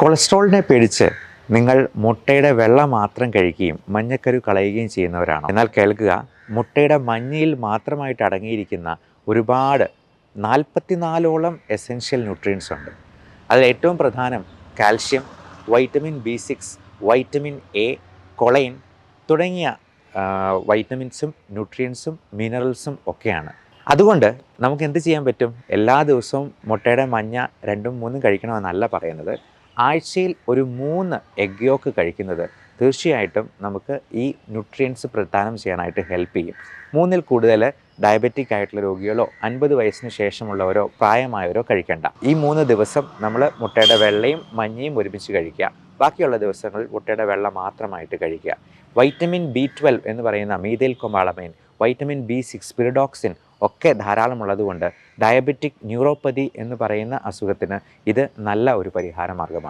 കൊളസ്ട്രോളിനെ പേടിച്ച് നിങ്ങൾ മുട്ടയുടെ വെള്ള മാത്രം കഴിക്കുകയും മഞ്ഞക്കരു കളയുകയും ചെയ്യുന്നവരാണ്. എന്നാൽ കേൾക്കുക മുട്ടയുടെ മഞ്ഞയിൽ മാത്രമായിട്ട് അടങ്ങിയിരിക്കുന്ന ഒരുപാട് നാൽപ്പത്തിനാലോളം എസെൻഷ്യൽ ന്യൂട്രിയൻസ് ഉണ്ട്. അതിൽ ഏറ്റവും പ്രധാനം calcium vitamin B six vitamin A choline തുടങ്ങിയ വൈറ്റമിൻസും ന്യൂട്രിയൻസും മിനറൽസും ഒക്കെയാണ്. അതുകൊണ്ട് നമുക്ക് എന്ത് ചെയ്യാൻ പറ്റും? എല്ലാ ദിവസവും മുട്ടയുടെ മഞ്ഞ രണ്ടും മൂന്നും കഴിക്കണമെന്നല്ല പറയുന്നത്. ആഴ്ചയിൽ ഒരു മൂന്ന് എഗ് യോക്ക് കഴിക്കുന്നത് തീർച്ചയായിട്ടും നമുക്ക് ഈ ന്യൂട്രിയൻസ് പ്രദാനം ചെയ്യാനായിട്ട് ഹെൽപ്പ് ചെയ്യും. മൂന്നിൽ കൂടുതൽ ഡയബറ്റിക് ആയിട്ടുള്ള രോഗികളോ അൻപത് വയസ്സിന് ശേഷമുള്ളവരോ പ്രായമായവരോ കഴിക്കേണ്ട. ഈ മൂന്ന് ദിവസം നമ്മൾ മുട്ടയുടെ വെള്ളയും മഞ്ഞയും ഒരുമിച്ച് കഴിക്കുക. ബാക്കിയുള്ള ദിവസങ്ങളിൽ മുട്ടയുടെ വെള്ള മാത്രമായിട്ട് കഴിക്കുക. വൈറ്റമിൻ ബി ട്വൽവ് എന്ന് പറയുന്ന methyl cobalamin vitamin B six pyridoxine ഒക്കെ ധാരാളമുള്ളതുകൊണ്ട് ഡയബറ്റിക് ന്യൂറോപ്പതി എന്ന് പറയുന്ന അസുഖത്തിന് ഇത് നല്ല ഒരു പരിഹാര മാർഗമാണ്